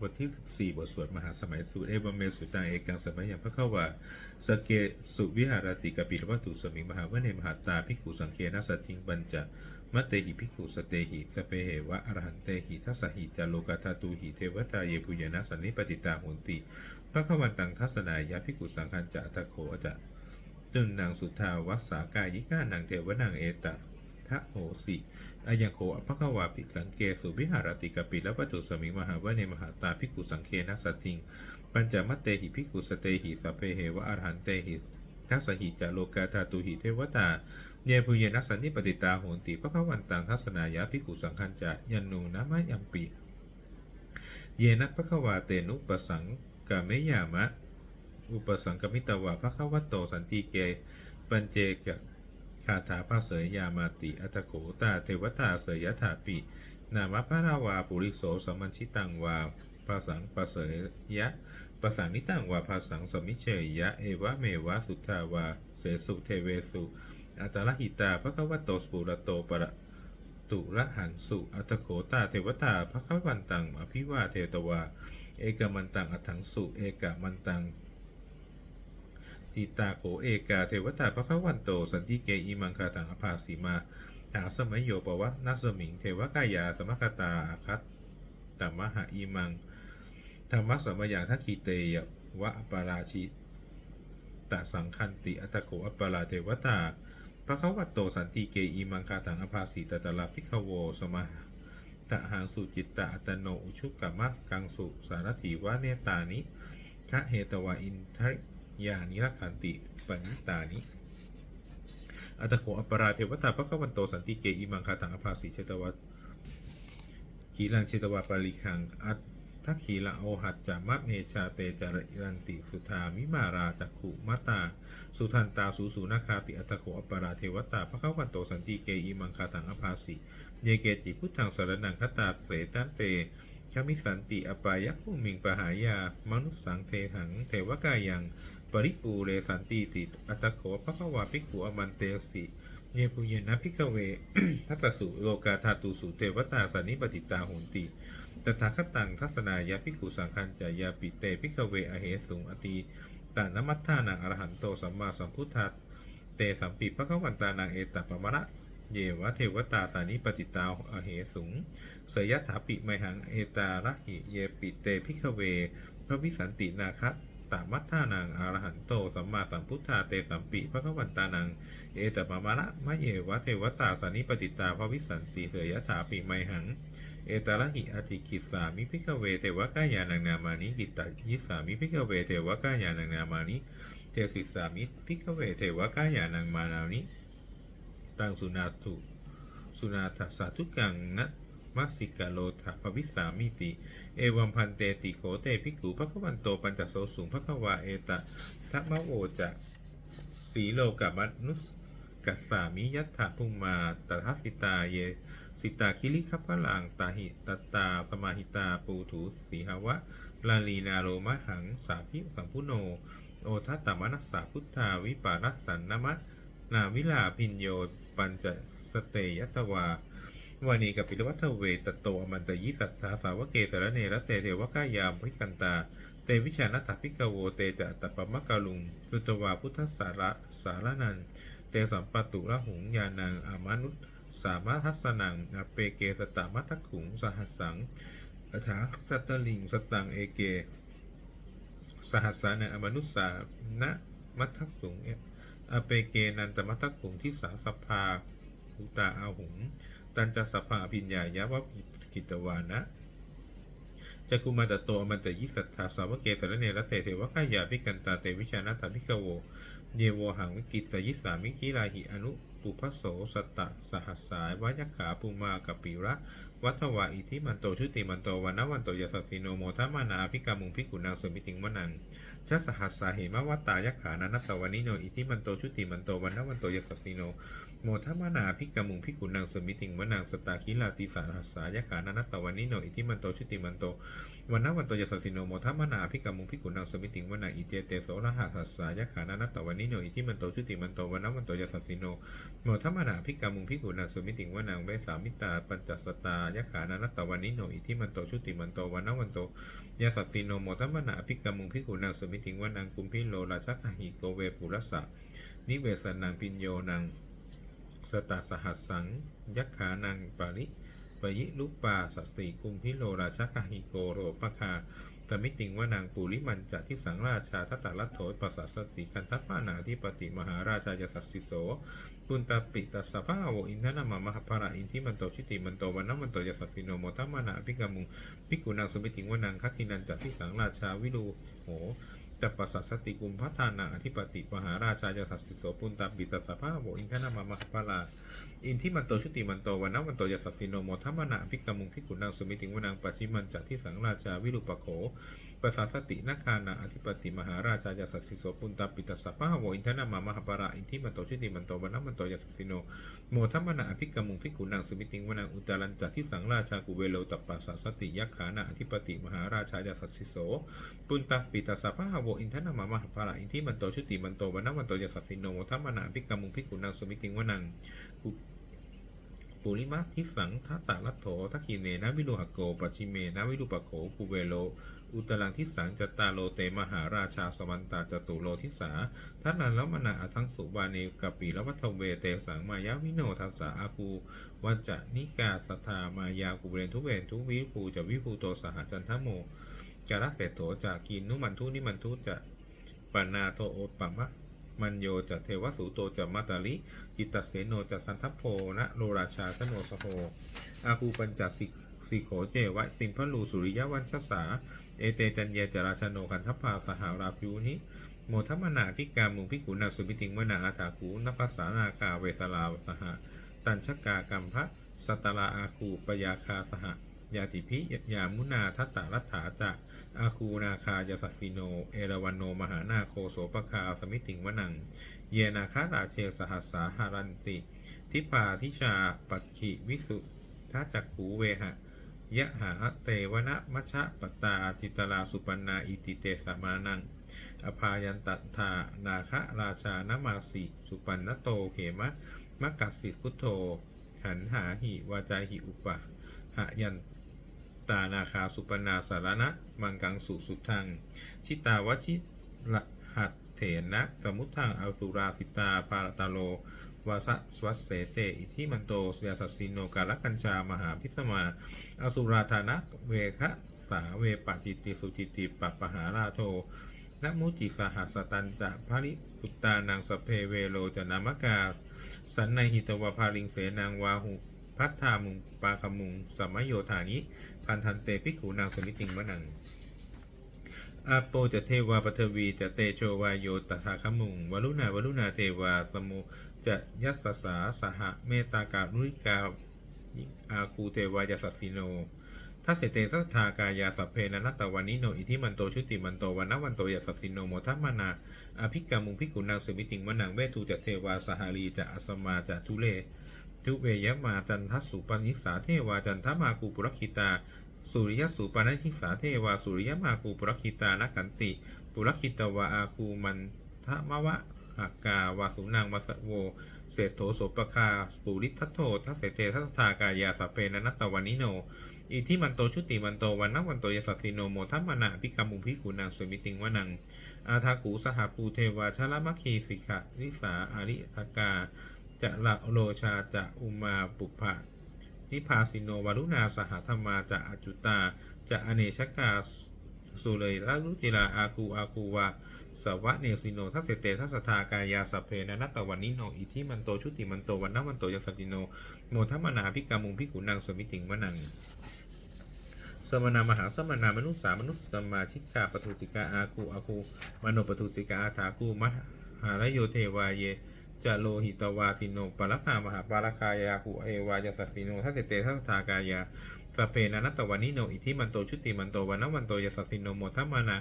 บทที่ 14 บทสวดมหาสมัยสูตรเอวเมสุตังเอกังสมัยยังพระเข้าว่าสเกสุวิหารติกปิลวัตถุสมิงมหาวเนมหาตาภิกขุสังเคนะสัตถิงบัญจะมัตเตหิภิกขุสเตหิสเปเหวะอรหันเตหิทัสหิจาโลกาธาตูหิเทวตาเยปุยนะสันนิปติตาหุนติพระขวันตังทัศนายะภิกขุสังคันจะตะโขจะตุนนางสุทาวัสสากายิกานางเทวนางเอตะ ทะโหสิอายังโคอภควาปิสังเกสุวิหารติกปิและวัตถุสมิมหาวเนมหาตาภิกขุสังเคนะสัตติง ปัญจมัตเตหิภิกขุสเตหิสัพเพเหวะอรหันเตหิทัสสหิจาโลกาธาตุหิเทวตา เยปุเยนัสสันนิปติตาโหนติพระขวันตังทัศนายะภิกขุสังคันจะยันนูนะมะยัมปิ เยนะพระขวาเตนุปสังกามยามะ อุปสังกมิตวะพระขวัตโตสันติเก ปัญเจก คาถาภาเสยยามาติอัตโขตาเทวตาเสยยถาปินามพระราวาปุริโสสมัญชิตังวาภาสังปเสยยะปะสังนิตังวาภาสังสมิเชยยะเอวะเมวะสุทธาวาเสสุเทเวสุอัตตลหิตาพระควตโตสปุระโตปะตุระหังสุอัตโขตาเทวตาพระควันตังอภิวาเทตวา เอกมันตังอัถังสุ เอกมันตัง จิตาโขเอกาเทวตาพระขวันโต สันติเกอิมังคาตังอภาสีมาหาสมัยโยปวะนัสมิง เทวกายา สมคตาอาคัตตมหาอิมังธรรมะสมยังทัคคีเตยวะปาราชิตสังคันติอัตโขอปาราเทวตาพระขวัตโตสันติเกอิมังคาตังอภาสีตตลาภิกขโวสมหตะหังสุจิตตะอัตโนอุชุกกมะกังสุสารถีวะเนตานิคะเหตวะอินทริ ยานิรักขันติปัญญิตานิอัตโขอปราเทวตาพระขวันโตสันติเกอิมังคาตังอภาสีเชตวัตขีลังเชตวาปาริคังอัตทักขีละโอหัตจามะเมชาเตจารรันติสุธามิมาราจักขุมตา สุทันตาสุสุนาคาติอัตโขอปราเทวตาพระขวันโตสันติเกอิมังคาตังอภาสีเยเกจิพุทธังสารนังคตาเสตันเต ชมิสันติอปายะภูมิงปหายามนุสสังเทหัง เทวกายัง ปริปูเรสันติติอัตโขภควาภิกขุอมันเตสิเยปุเยนะพิกเว ทัตสุโลกาธาตุสุเทวตาสันนิปติตาโหนติตถาคตังทัศนายะภิกขุสังคัญจายาปิเตพิกเวอเหสุงอติตานมัตถานังอรหันโตสัมมาสัมพุทธาเตสัมปิภควันตานังเอตปะมะระ เยวะเทวตาสานิปติตาอเหสุง เสยถาปิไมหังเอตาระหิเยปิเตพิกเว พระวิสันตินาคะตามัตถานังอรหันโตสัมมาสัมพุทธาเตสัมปิพระขวันตานังเอตปมะระมะเยวะเทวตาสานิปติตาพระวิสันติเสยถาปิไมหังเอตาระหิอติกิสามิพิกเวเทวกายานังนามานิกิตายิสามิพิกเวเทวกายานังนามานิเทศิสามิพิกเวเทวกายานังมานานิ ตังสุนาตุสุนาถสาธุกังนะมัสสิกาโลทะภวิสามิติ เอวัมพันเตติโขเตภิกขุพระขวันโตปัญจโสสุงพระควาเอตะทัมโวจะสีโลกามันุสกัสสามิยัตถะพุงมาตทัสิตาเย สิตาคิริคัพพลังตาหิตตา สมาหิตาปูถูสีหวะ ลาลีนาโรมะหังสาพิสัมพุโน โอทัตตมนัสสาพุทธาวิปารัสสันนมะ นาวิลาพินโยปัญจสเตยัตวาวานีกับปิลวัตเวตโตอมันตยิสัทธาสาวกเกสรเนรเตเทวกายามพิกันตา เตวิชานัตถพิกโวเตจะตปปมะกาลุงพุตวาพุทธสาระสารนันเตสัมปตุระหุงยานังอามานุสสามารถทัสนังอเปเกสตามัทขุงสหัสสังอัฐาสัตตลิงสตังเอเก สหัสสานอมนุสสานะมัทสุงเอ อเปเกนันตมัตตคุงที่สาสภาอุตาอาหุง ตันจะสภาพิญญายะวะกิตวานะจักุมาตโตอมันตยิสัทธาสาวกเกสรเนรเตเทวกายาพิกันตาเตวิชานาตาพิกโว เยโวหังวิกิตยิสามิกิลาหิอนุปุพโสสตะสหัสสายวายขาปุมากัปิระ วัฒวาอิทิมันโตชุติมันโตวันนวันโตยาสสสิโนโมทัมานาภิกามุงพิกุนางสมิติงวนังชัสหัสสาเหมวัตตายขานานัตวานิโนอิทิมันโตชุติมันโตวันนวันโตยสสสิโนโมทัมานาภิกามุงพิกุนางสมิติงวนังสตาคิลาติสาหัสสายขานานัตวานิโนอิทิมันโตชุติมันโตวันนวันโตยสสสิโนโมทัมานาภิกามุงพิกุนางสมิติงวนังอิเจเตโสรหัสสายขานานัตวานิโนอิทิมันโตชุติมันโตวันนวันโตยสสสิโนโมทัมมนาภิกามุงพิกุณังสมิติงวนังเวสามิตาปัญจสตายะขานานตะวันนิโนอิทิมันโตชุติมันโตวันนวันโตยาสัตสีโนโมทัมมนาภิกามุงพิกุนังสุมิติงวนังกุมพิโลราชกหิโกเวปุรสะนิเวสนังพิญโยนังสตาสหัสสังยักขานังปาริปยิลุปปาสัสติกุมพิโลราชกหิโกโรปคา แต่มิติงว่านางปุริมันจะที่สังราชาทัตตลัทโถปัสสสติกันทัพปานาธิปติมหาราชายสัสสิโสปุณตปิตัสสะภาโวอินทนามามหภาระอินทิมันโตชิติมันโตวันนมันโตยสัสสิโนโมทัมมานาภิกามุงภิกขุนางสมิติงว่านางคัคคินันจะที่สังราชาวิรูโหจัปปัสสสติกุมพัฒนาอธิปติมหาราชายสัสสิโสปุณตปิตัสสะภาโวอินทนามามหภาระอินทิมันโตชุติมันโตวันนวันโตยสัสสิโนโมทัมมนาภิกามุงภิกขุนางสมิติงวนางปัจฉิมันจัที่สังราชาวิรุปโขปัสาสตินาคานาอธิปติมหาราชายสัสสิโสปุนตาปิตัสสะปะหะโวอินทนามามหาปาระอินทิมันโตชุติมันโตวันนมันโตยสัสสิโนโมทัมมนาภิกามุงภิกขุนางสมิติงวนางอุตตรันจัที่สังราชากุเวโลตัปปัสสาสติยักขานาอธิปติมหาราชายสัสสิโสปุนตาปิตัสสะปะหะโวอินทนามามหาปาระอินทิมันโตชุติมันโตวันนมันโตยสัสสิโนโมทัมมนาภิกามุงภิกุนางสมิติงวนาง ปุริมาทิสังทัตตะลัทโถทักขิเนนะวิรุหโกปัจฉิเมนะวิรุปโขภูเวโล อุตรังทิสังจตาโลเตมหาราชาสมันตาจตุโลทิสาทัตนันละมนาอัทังสุบาเนกปีละวัฒเวเตสังมายาวิโนทัสสะอาคูวัจจะนิกาสทามายากุเรนทุเวนทุวิภูจะวิภูโตสหจันทโมจาระเศโถจากกินนุมันทุนิมันทุจะปนาโตโอปปะมะ มันโยจะเทวสูโตจะมาตาลิจิตตเสโนจะสันทัพโพนะโรราชาสโนสโหอาคูปัญจสิสิโขเจวะติมพลูสุริยวัญชสา เอเตจันเยจราชโนคันทัพพาสหาราพิวนิโมทัมนาพิกามุงพิกุณาสุมิติงวนาอาถาคูนปัสสานาคาเวสลาสหตัญชกากัมพะสตตลาอาคูปยาคาสห ยาติพิยามุนาทัตตารัฐาจะอาคูนาคายาสัสสิโน เอราวันโน มหานาโคโสปคาสมิติงวนัง เยนาคาราเชสหัสสาหารันติ ทิพาทิชาปักขิวิสุทัจักขูเวหะยะหาเตวนะมัชะปตาจิตราสุปันนาอิติเตสามานัง อภายันตัทานาคะราชานมาสิสุปันนโตเขมะมะกัสสิพุโธขันหาหิวาจาหิอุปะหะยัน ตานาคาสุปนาสารณะ มังกังสุสุทัง ชิตาวชิละหัตเถนะ สมุทังอสุราสิตาปารตาโลวาสสวัสเสเตอิทิมันโตสยาสัสสิโนกาลกัญชามหาพิสมาอสุราธานะเวคะสาเวปจิติสุจิติปปหาราโทนมุจิสหัสตันจะภริปุตตานังสเพเวโลจะนามกา สันในหิตวภาลิงเสนางวาหุ พัทธามุงปาคมุงสมโยธานิพันธันเตปิขูนางสมิติงวนังอาโปจะเทวาปทวีจะเตโชวายโยตถาคมุงวรุณาวรุณาเทวาสมุจะยัสสสาสหเมตากาลุริกาอาคูเทวายาสัสสิโนทัสเตสัทธากายาสัพเพนันตตวันนิโนอิทิมันโตชุติมันโตวันนวันโตยาสัสสิโนโมทัมมานาอภิกามุงพิกุนางสมิติงวนังเวทูจะเทวาสหารีจะอสมาจะทุเล ทุเวยมาจันทสุปนิสาเทวาจันทมาคูปุรคิตา สุริยสุปนิทิสาเทวาสุริยมาคูปุรคิตานักขันติ ปุรคิตวาอาคูมันทะมวะหากาวาสุนางวาสโว เศรษโถโสปคาปุริทัตโตทัสเสเตทัสทากายาสเพนันตตวันนิโน อิทิมันโตชุติมันโตวันนวันโตยสัสสิโนโมทัมมนาพิกามุพิกุนางสมิติงวนัง อาทากูสหภูเทวาชลมัคคีสิกะนิสาอาริทกา จะละโลชาจะอุมาปุพะนิพาสิโนวารุณาสหธรรมาจะอจุตาจะอเนชกาสุเลยละรุจิลาอาคูอาคูวาสวะเนสิโนทัสเสเตทัสสทากายาสเพนะนัตตวันนิโนอิทิมันโตชุติมันโตวันนวันโตยสัสติโนโมทัมนาพิกามุงพิกุนังสมิติงวนังสมณามหาสมณามนุษย์สามนุษย์สมมาชิกาปทุสิกาอาคูอาคูมโนปทุสิกาอาถาคูมหาลโยเทวาเย จะโลหิตวาสิโนปรภามหาปารคายาหุเอวายาสัสสิโนทัสเตเตทัสทากายาสเพนันตวันนิโนอิทิมันโตชุติมันโตวันนวันโตยาสัสสิโนโมทัมมานา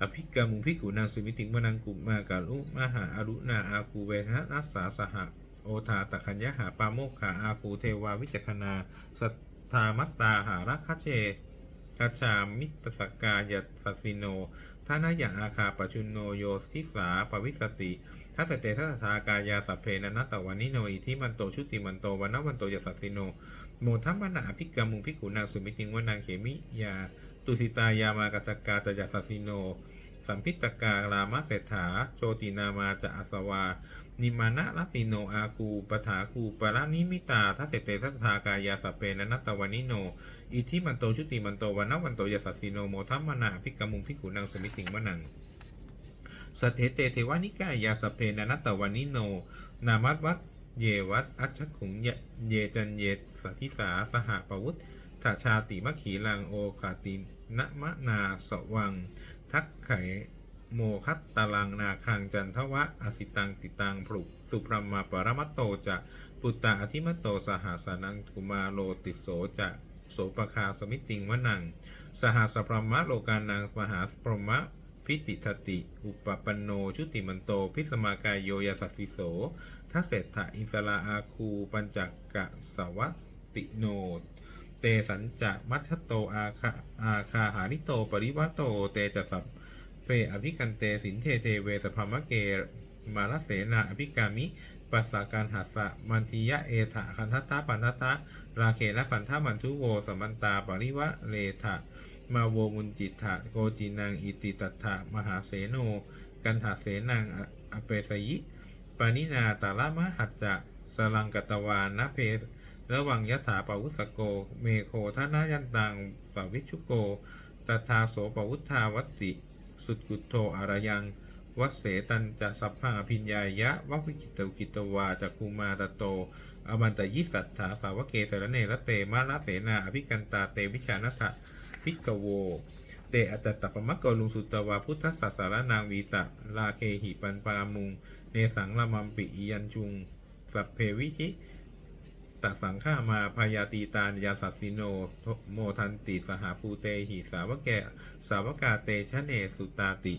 อภิกามุงพิขุนางสุมิติมนังกุมากาลุมหาอรุณาอาคูเวนะนัสสาสหะโอทาตะคัญญะหาปาโมกขาอาคูเทวาวิจักขณาสัทธามัตตาหารัคเชทัชามิตรสกายาสสิโน ทานายะอาคาปชุนโนโยทิสาปวิสติทัสเตทัสทากายาสัพเพนันตวันนิโนอิทิมันโตชุติมันโตวันนวันโตยสัสสิโนโมทัมมนาอภิกามุงภิกุนางสุมิติงวนางเขมิยาตุสิตายามากตกาตยสัสสิโน สัมพิตการามะเศรษฐา โชตินามาจะอาสวา นิมานะรัตติโนอาคูปถาคูปรานิมิตาทัสเสเตทัสทากายาสเปนนัตตวานิโน อิทิมันโตชุติมันโตวันนวันโตยสัสสิโนโมทัมมนาอภิกมุงพิกุนางสมิติงวนังสเทเตเทวานิกายาสเพนนัตตวานิโน นามัตวัตเยวัตอัชขุงเยเยจันเยสัทิสาสหปวุฒถาชาติมะขีลังโอคาตินมะนาสวัง ทักไขโมคัตตาลังนาคังจันทวะอสิตังติตังปลุกสุพรมาปรมัตโตจะปุตตาอธิมัตโตสหาสนังกุมาโลติโสจะโสปคาสมิติงวนัง สหสพรมะโลกานังมหาสพรมะพิติทติ อุปปันโน ชุติมันโต พิสมากายโยยสัสสิโสทัสเศรษฐอินสลาอาคู ปัญจกะสวัตติโน เตสัญจะมัชโตอาคาอาคาหานิโต ปริวัตโต เตจะสัพเปอภิกันเตสินเทเทเวสภามะเกมาลเสนาอภิกามิปัสสาการหัสสะมันทิยะเอถะคันทัตตาปันทัตตะราเคนะปันทามันทุโวสมันตาปริวะเลถะมาโวมุนจิตถะโกจินังอิติตัตถะมหาเสโน กันหาเสนังอเปสยิปานินาตาละมะหัจจะสลังกตวานะเพ ระวังยถาปวุสโก เมโคทนายันตังสาวิชุโกตถาโสปวุธาวัตติ สุดกุตโทอารยังวัสเสตันจะสัพพังอภิญญายะวัวิกิตวกิตวาจักคูมาตโต อมันตยิสัทธาสาวเกสรเนระเตมาลเสนาอภิกันตาเตวิชานัทะพิกโว เตอัตตตปมะกลุงสุตวาพุทธสัสสารนางวีตะลาเคหิปันปามุง เนสังละมัมปิอิยันจุง สัพเพวิชิ ตสังฆามาพยาตีตานยาสัสสิโนโมทันติสหภูเตหิสาวกแกสาวกาเตชะเนสุตาติ